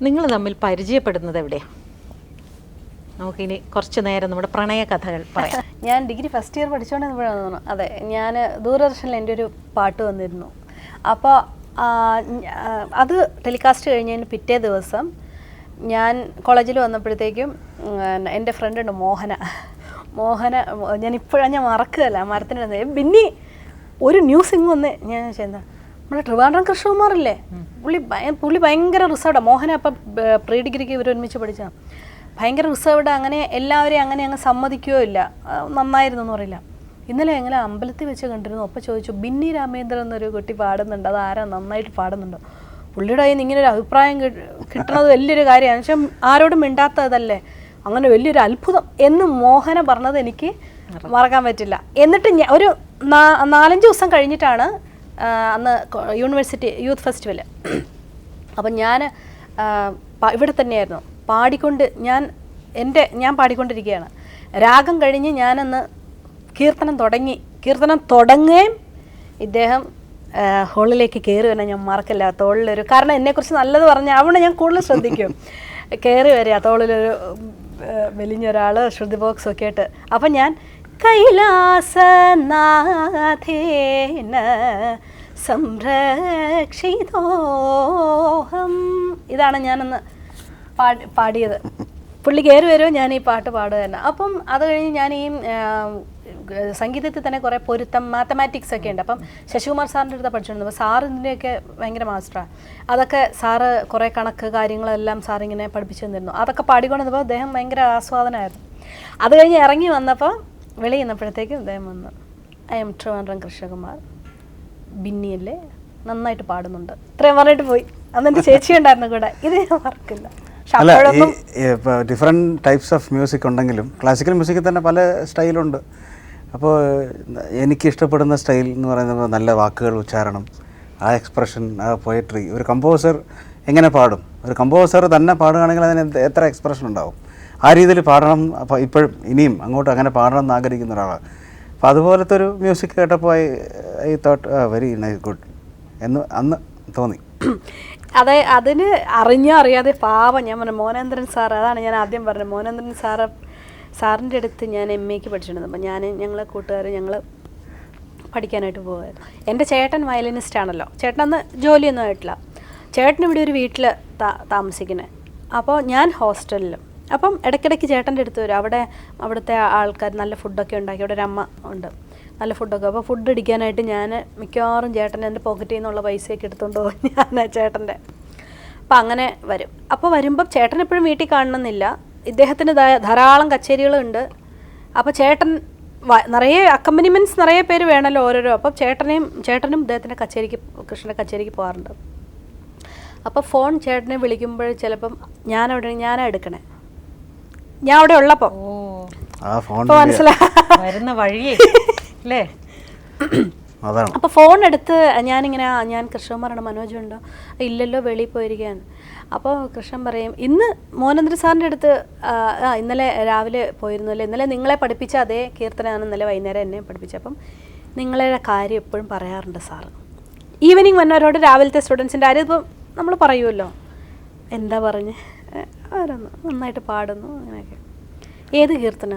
നിങ്ങൾ തമ്മിൽ പരിചയപ്പെടുന്നത് എവിടെയാണ് നമുക്കിനി കുറച്ച് നേരം നമ്മുടെ പ്രണയ കഥകൾ പറയാം. ഞാൻ ഡിഗ്രി ഫസ്റ്റ് ഇയർ പഠിച്ചുകൊണ്ടിരുന്നപ്പോഴാണ് തോന്നുന്നു. അതെ ഞാൻ ദൂരദർശനിൽ എന്റെ ഒരു പാട്ട് വന്നിരുന്നു. അപ്പോൾ അത് ടെലികാസ്റ്റ് കഴിഞ്ഞതിന് പിറ്റേ ദിവസം ഞാൻ കോളേജിൽ വന്നപ്പോഴത്തേക്കും എന്റെ ഫ്രണ്ടുണ്ട് മോഹന. മോഹന ഞാൻ ഇപ്പോഴാണ് ഞാൻ മറക്കുകയല്ല മരത്തിന്റെ ബിന്നി ഒരു ന്യൂസ് ഇങ്ങ് വന്നേ ഞാൻ ചെയ്യുന്ന നമ്മുടെ ട്രിവാൻഡ്രം കൃഷ്ണകുമാറില്ലേ? പുള്ളി പുള്ളി ഭയങ്കര റിസർവ്ഡാണ് മോഹന അപ്പം പ്രീ ഡിഗ്രിക്ക് ഇവർ ഒരുമിച്ച് പഠിച്ചതാണ് ഭയങ്കര റിസർവ്ഡ്. അങ്ങനെ എല്ലാവരെയും അങ്ങനെ അങ്ങ് സമ്മതിക്കുകയോ ഇല്ല. നന്നായിരുന്നു എന്ന് പറയില്ല. ഇന്നലെ എങ്ങനെ അമ്പലത്തിൽ വെച്ച് കണ്ടിരുന്നു. അപ്പം ചോദിച്ചു ബിന്നി രാമേന്ദ്രൻ എന്നൊരു കുട്ടി പാടുന്നുണ്ട്. അത് ആരാ? നന്നായിട്ട് പാടുന്നുണ്ടോ? പുള്ളിയുടെ കയ്യിൽ നിന്ന് ഇങ്ങനെ ഒരു അഭിപ്രായം കിട്ടുന്നത് വലിയൊരു കാര്യമാണ്. പക്ഷെ ആരോടും മിണ്ടാത്തതല്ലേ. അങ്ങനെ വലിയൊരു അത്ഭുതം എന്ന് മോഹന പറഞ്ഞത് എനിക്ക് മറക്കാൻ പറ്റില്ല. എന്നിട്ട് ഒരു നാലഞ്ച് ദിവസം കഴിഞ്ഞിട്ടാണ് അന്ന് യൂണിവേഴ്സിറ്റി യൂത്ത് ഫെസ്റ്റിവൽ. അപ്പം ഞാൻ ഇവിടെ തന്നെയായിരുന്നു. പാടിക്കൊണ്ട് ഞാൻ എന്റെ ഞാൻ പാടിക്കൊണ്ടിരിക്കുകയാണ്. രാഗം കഴിഞ്ഞ് ഞാനന്ന് കീർത്തനം തുടങ്ങി. കീർത്തനം തുടങ്ങുകയും ഇദ്ദേഹം ഹോളിലേക്ക് കയറി വരാൻ ഞാൻ മറക്കില്ല. തോളിലൊരു കാരണം എന്നെക്കുറിച്ച് നല്ലത് പറഞ്ഞാൽ അവിടെ ഞാൻ കൂടുതൽ ശ്രദ്ധിക്കും. കയറി വരിക തോളിലൊരു മെലിഞ്ഞൊരാൾ ശ്രുതി ബോക്സ് ഒക്കെ ആയിട്ട് അപ്പം ഞാൻ കൈലാസനാഥേന സംരക്ഷിതോഹം. ഇതാണ് ഞാനന്ന് പാടി പാടിയത്. പുള്ളി കയറി വരുമോ ഞാൻ ഈ പാട്ട് പാടുക തന്നെ അപ്പം അത് കഴിഞ്ഞ് ഞാൻ ഈ സംഗീതത്തിൽ തന്നെ കുറേ പൊരുത്തം മാത്തമാറ്റിക്സ് ഒക്കെ ഉണ്ട്. അപ്പം ശശികുമാർ സാറിന്റെ അടുത്ത് പഠിച്ചിട്ടുണ്ട്. അപ്പോൾ സാർ ഇതിന്റെയൊക്കെ ഭയങ്കര മാസ്റ്ററാണ് അതൊക്കെ സാറ് കുറേ കണക്ക് കാര്യങ്ങളെല്ലാം സാറിങ്ങനെ പഠിപ്പിച്ചു തന്നിരുന്നു. അതൊക്കെ പാടിക്കൊണ്ടിരുന്നപ്പോൾ അദ്ദേഹം ഭയങ്കര ആസ്വാദനമായിരുന്നു അത് കഴിഞ്ഞ് ഇറങ്ങി വന്നപ്പോൾ വെളി ചെന്നപ്പോഴത്തേക്കും അദ്ദേഹം വന്നു ഐ എം ട്രിവാൻഡ്രം കൃഷ്ണകുമാർ. ബിന്നിയല്ലേ? നന്നായിട്ട് പാടുന്നുണ്ട്. ഇത്രയും പറഞ്ഞിട്ട് പോയി. അന്ന് എന്റെ ചേച്ചി ഉണ്ടായിരുന്നു കൂടെ. ഇത് ഞാൻ മറക്കില്ല. അല്ല ഈ ഡിഫറെന്റ് ടൈപ്സ് ഓഫ് മ്യൂസിക് ഉണ്ടെങ്കിലും ക്ലാസിക്കൽ മ്യൂസിക്കിൽ തന്നെ പല സ്റ്റൈലുണ്ട്. അപ്പോൾ എനിക്ക് ഇഷ്ടപ്പെടുന്ന സ്റ്റൈൽ എന്ന് പറയുന്നത് നല്ല വാക്കുകൾ ഉച്ചാരണം ആ എക്സ്പ്രഷൻ ആ പോയട്രി ഒരു കമ്പോസർ എങ്ങനെ പാടും? ഒരു കമ്പോസർ തന്നെ പാടുകയാണെങ്കിൽ അതിന് എത്ര എക്സ്പ്രഷൻ ഉണ്ടാവും? ആ രീതിയിൽ പാടണം. അപ്പോൾ ഇപ്പോഴും ഇനിയും അങ്ങോട്ട് അങ്ങനെ പാടണം എന്ന് ആഗ്രഹിക്കുന്ന ഒരാളാണ് അപ്പോൾ അതുപോലത്തെ ഒരു മ്യൂസിക് കേട്ടപ്പോൾ I I thought very nice good എന്ന് അന്ന് തോന്നി. അതെ അതിന് അറിഞ്ഞോ അറിയാതെ പാവം ഞാൻ പറഞ്ഞു മോനേന്ദ്രൻ സാർ അതാണ് ഞാൻ ആദ്യം പറഞ്ഞത്. മോനേന്ദ്രൻ സാറ് സാറിന്റെ അടുത്ത് ഞാൻ എം എക്ക് പഠിച്ചിട്ടുണ്ട് അപ്പം ഞാൻ ഞങ്ങളെ കൂട്ടുകാർ ഞങ്ങൾ പഠിക്കാനായിട്ട് പോകുമായിരുന്നു എന്റെ ചേട്ടൻ വയലിനിസ്റ്റ് ആണല്ലോ. ചേട്ടൻ അന്ന് ജോലിയൊന്നും ആയിട്ടില്ല. ചേട്ടൻ ഇവിടെ ഒരു വീട്ടിൽ താമസിക്കുന്നത് അപ്പോൾ ഞാൻ ഹോസ്റ്റലിലും. അപ്പം ഇടയ്ക്കിടയ്ക്ക് ചേട്ടന്റെ അടുത്ത് വരും. അവിടെ അവിടുത്തെ ആൾക്കാർ നല്ല ഫുഡൊക്കെ ഉണ്ടാക്കി. അവിടെ ഒരു അമ്മ ഉണ്ട്. നല്ല ഫുഡൊക്കെ. അപ്പോൾ ഫുഡ് അടിക്കാനായിട്ട് ഞാൻ മിക്കവാറും ചേട്ടൻ എന്റെ പോക്കറ്റിൽ നിന്നുള്ള പൈസയൊക്കെ എടുത്തുകൊണ്ട് പോകും. ഞാൻ ചേട്ടന്റെ. അപ്പോൾ അങ്ങനെ വരും. അപ്പോൾ വരുമ്പം ചേട്ടൻ എപ്പോഴും വീട്ടിൽ കാണണമെന്നില്ല. ഇദ്ദേഹത്തിന് ധാരാളം കച്ചേരികളുണ്ട്. അപ്പോൾ ചേട്ടൻ നിറയെ അക്കമ്പനിമെന്റ്സ് നിറയെ പേര് വേണമല്ലോ ഓരോരോ. അപ്പം ചേട്ടനെയും ചേട്ടനും ഇദ്ദേഹത്തിന്റെ കച്ചേരിക്ക് കൃഷ്ണന്റെ കച്ചേരിക്ക് പോകാറുണ്ട്. അപ്പോൾ ഫോൺ ചേട്ടനെ വിളിക്കുമ്പോൾ ചിലപ്പം ഞാനവിടെ ഞാനാണ് എടുക്കണേ. ഞാൻ അവിടെ ഉള്ളപ്പോ ഓ. ആ ഫോൺ അപ്പോൾ മനസ്സിലായി വരുന്ന വഴിയേ. അല്ലേ അതാണ്. അപ്പോൾ ഫോൺ എടുത്ത് ഞാനിങ്ങനെ ഞാൻ കൃഷ്ണകുമാറാണ് മനോജ് ഉണ്ടോ? ഇല്ലല്ലോ വെളിയിൽ പോയിരിക്കുകയാണ്. അപ്പോൾ കൃഷ്ണൻ പറയും ഇന്ന് മോനന്ദ്ര സാറിന്റെ അടുത്ത് ആ, ആ ഇന്നലെ രാവിലെ പോയിരുന്നു അല്ലേ? ഇന്നലെ നിങ്ങളെ പഠിപ്പിച്ച അതേ കീർത്തനാണ് ഇന്നലെ വൈകുന്നേരം എന്നെ പഠിപ്പിച്ചത്. അപ്പം നിങ്ങളുടെ കാര്യം എപ്പോഴും പറയാറുണ്ട് സാറ്. ഈവനിങ് വന്നവരോട് രാവിലത്തെ സ്റ്റുഡൻസിന്റെ കാര്യം ഇപ്പം നമ്മൾ പറയുമല്ലോ എന്താ പറഞ്ഞ്? ഓരോന്ന് നന്നായിട്ട് പാടുന്നു അങ്ങനെയൊക്കെ. ഏത് കീർത്തന?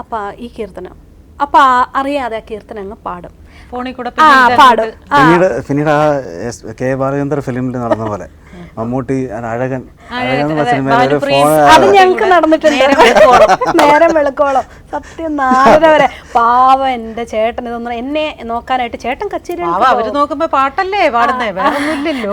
അപ്പം ഈ കീർത്തനം. അപ്പം അറിയാതെ ആ കീർത്തനം അങ്ങ് പാടും. ഫോണിൽ കൂടെ പാടും. പിന്നീട് പിന്നീട് ആ കെ ബാലചന്ദ്ര ഫിലിമിൽ നടന്ന പോലെ. മമ്മൂട്ടി അഴകൻ. അത് ഞങ്ങൾക്ക് നടന്നിട്ടുണ്ട്. നേരം വെളുക്കോളം. സത്യം നാലര വരെ. പാവം എന്റെ ചേട്ടൻ ഇതൊന്നും എന്നെ നോക്കാനായിട്ട് ചേട്ടൻ കച്ചേരി അവർ നോക്കുമ്പോ പാട്ടല്ലേ പാടുന്നേ? വേറൊന്നുമില്ലല്ലോ.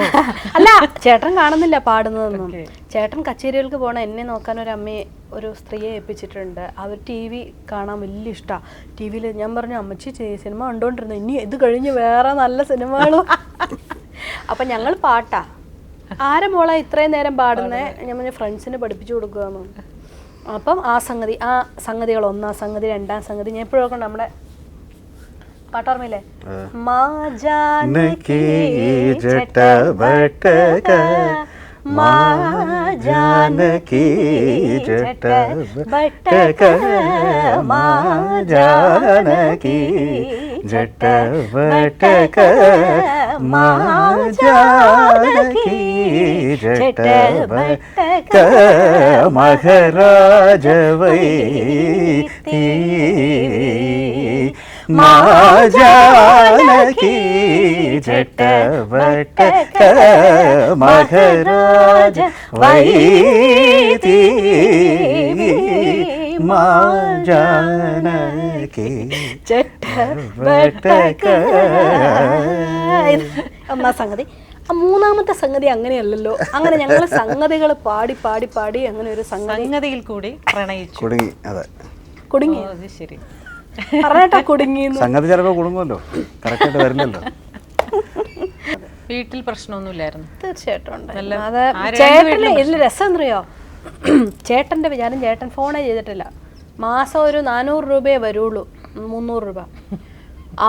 അല്ല ചേട്ടൻ കാണുന്നില്ല പാടുന്നതൊന്നും. ചേട്ടൻ കച്ചേരികൾക്ക് പോണ എന്നെ നോക്കാൻ ഒരു അമ്മയെ ഒരു സ്ത്രീയെ ഏൽപ്പിച്ചിട്ടുണ്ട്. അവർ ടി വി കാണാൻ വലിയ ഇഷ്ടമാണ് ടി വിയിൽ ഞാൻ പറഞ്ഞു അമ്മച്ചി സിനിമ കണ്ടുകൊണ്ടിരുന്നു ഇനി ഇത് കഴിഞ്ഞ് വേറെ നല്ല സിനിമകളും. അപ്പം ഞങ്ങൾ പാട്ടാ. ആരെ മോളെ ഇത്രയും നേരം പാടുന്നേ? ഞാൻ പറഞ്ഞ ഫ്രണ്ട്സിന് പഠിപ്പിച്ചു കൊടുക്കുകയെന്നു അപ്പം ആ സംഗതി ആ സംഗതികൾ ഒന്നാം സംഗതി രണ്ടാം സംഗതി ഞാൻ എപ്പോഴൊക്കെ നമ്മുടെ പാട്ടോർമ്മയില്ലേ മാ ജാനകി ജട്ട మహారాజవై మాజానకి జటవట మహారాజ వైతి మాజానకి జట ഒന്നാം സംഗതി? ആ മൂന്നാമത്തെ സംഗതി അങ്ങനെയല്ലല്ലോ. അങ്ങനെ ഞങ്ങൾ സംഗതികൾ പാടി പാടി പാടി അങ്ങനെ ഒരു സംഗതി സംഗതിയിൽ കൂടി പ്രണയിച്ചു. കുടുങ്ങി അതെ. കുടുങ്ങി. ശരി. പറഞ്ഞേട്ടാ കുടുങ്ങി സംഗതി ചിലപ്പോൾ കുടുങ്ങുമല്ലോ. കറക്റ്റായിട്ട് വരുന്നല്ലോ വീട്ടിൽ പ്രശ്നമൊന്നുമില്ലായിരുന്നു. തീർച്ചയായിട്ടും അത് ആ രണ്ട് ചേട്ടന് ഇതിൽ രസം എന്തറിയോ ചേട്ടന്റെ വിചാരം ചേട്ടൻ ഫോണേ ചെയ്തിട്ടില്ല. മാസം ഒരു നാനൂറ് രൂപയെ വരുള്ളൂ. മുന്നൂറ് രൂപ.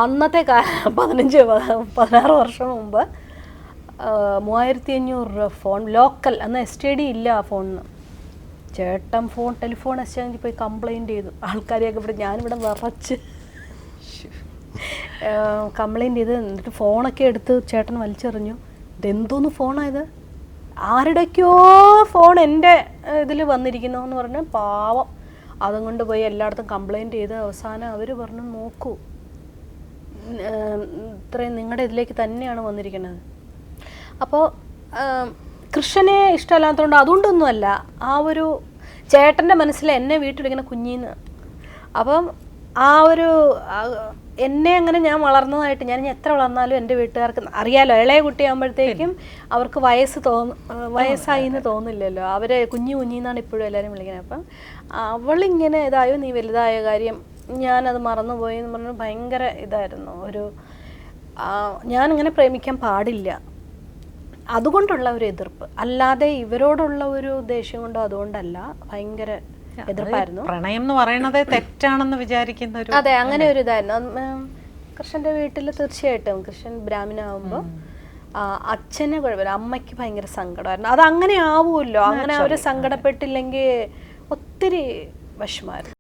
അന്നത്തെ കാലം പതിനഞ്ച് പതിനാറ് വർഷം മുമ്പ് മൂവായിരത്തി അഞ്ഞൂറ് രൂപ ഫോൺ ലോക്കൽ അന്ന് എസ് ടി ഡി ഇല്ല ആ ഫോണിന്. ചേട്ടൻ ഫോൺ ടെലിഫോൺ എക്സ്ചേഞ്ചിൽ പോയി കംപ്ലൈന്റ് ചെയ്തു. ആൾക്കാരെയൊക്കെ ഇവിടെ ഞാനിവിടെ വിറച്ച് കംപ്ലൈന്റ് ചെയ്ത് എന്നിട്ട് ഫോണൊക്കെ എടുത്ത് ചേട്ടൻ വലിച്ചെറിഞ്ഞു. ഇതെന്തോന്ന് ഫോണായത് ആരുടെയൊക്കെയോ ഫോൺ എന്റെ ഇതിൽ വന്നിരിക്കുന്നു എന്ന് പറഞ്ഞ് പാവം. അതും കൊണ്ട് പോയി എല്ലായിടത്തും കംപ്ലൈന്റ് ചെയ്ത് അവസാനം അവർ പറഞ്ഞു നോക്കൂ ഇത്രയും നിങ്ങളുടെ ഇതിലേക്ക് തന്നെയാണ് വന്നിരിക്കുന്നത്. അപ്പോൾ കൃഷ്ണനെ ഇഷ്ടമല്ലാത്തതുകൊണ്ട് അതുകൊണ്ടൊന്നുമല്ല ആ ഒരു ചേട്ടന്റെ മനസ്സിൽ എന്നെ വീട്ടിലിങ്ങനെ കുഞ്ഞിന്ന്. അപ്പം ആ ഒരു എന്നെ അങ്ങനെ ഞാൻ വളർന്നതായിട്ട് ഞാൻ എത്ര വളർന്നാലും എന്റെ വീട്ടുകാർക്ക് അറിയാലോ ഇളയ കുട്ടിയാകുമ്പോഴത്തേക്കും അവർക്ക് വയസ്സ് തോന്നു വയസ്സായി എന്ന് തോന്നില്ലല്ലോ. അവരെ കുഞ്ഞു കുഞ്ഞിന്നാണ് ഇപ്പോഴും എല്ലാവരും വിളിക്കുന്നത്. അപ്പം അവളിങ്ങനെ ഇതായോ നീ വലുതായ കാര്യം ഞാനത് മറന്നുപോയി എന്ന് പറഞ്ഞു ഭയങ്കര ഇതായിരുന്നു. ഒരു ഞാനിങ്ങനെ പ്രേമിക്കാൻ പാടില്ല. അതുകൊണ്ടുള്ള ഒരു എതിർപ്പ്. അല്ലാതെ ഇവരോടുള്ള ഒരു ദേഷ്യം കൊണ്ടോ അതുകൊണ്ടല്ല. ഭയങ്കര എതിർപ്പായിരുന്നു. പ്രണയം എന്ന് പറയുന്നത് തെറ്റാണെന്ന് വിചാരിക്കുന്ന ഒരു അതെ അങ്ങനെ ഒരു ഇതായിരുന്നു. കൃഷ്ണന്റെ വീട്ടിൽ തീർച്ചയായിട്ടും കൃഷ്ണൻ ബ്രാഹ്മിനാവുമ്പോ അച്ഛനെ കുഴപ്പമില്ല അമ്മയ്ക്ക് ഭയങ്കര സങ്കടമായിരുന്നു. അത് അങ്ങനെ ആവുമല്ലോ അങ്ങനെ അവർ സങ്കടപ്പെട്ടില്ലെങ്കിൽ ഒത്തിരി വിഷമായിരുന്നു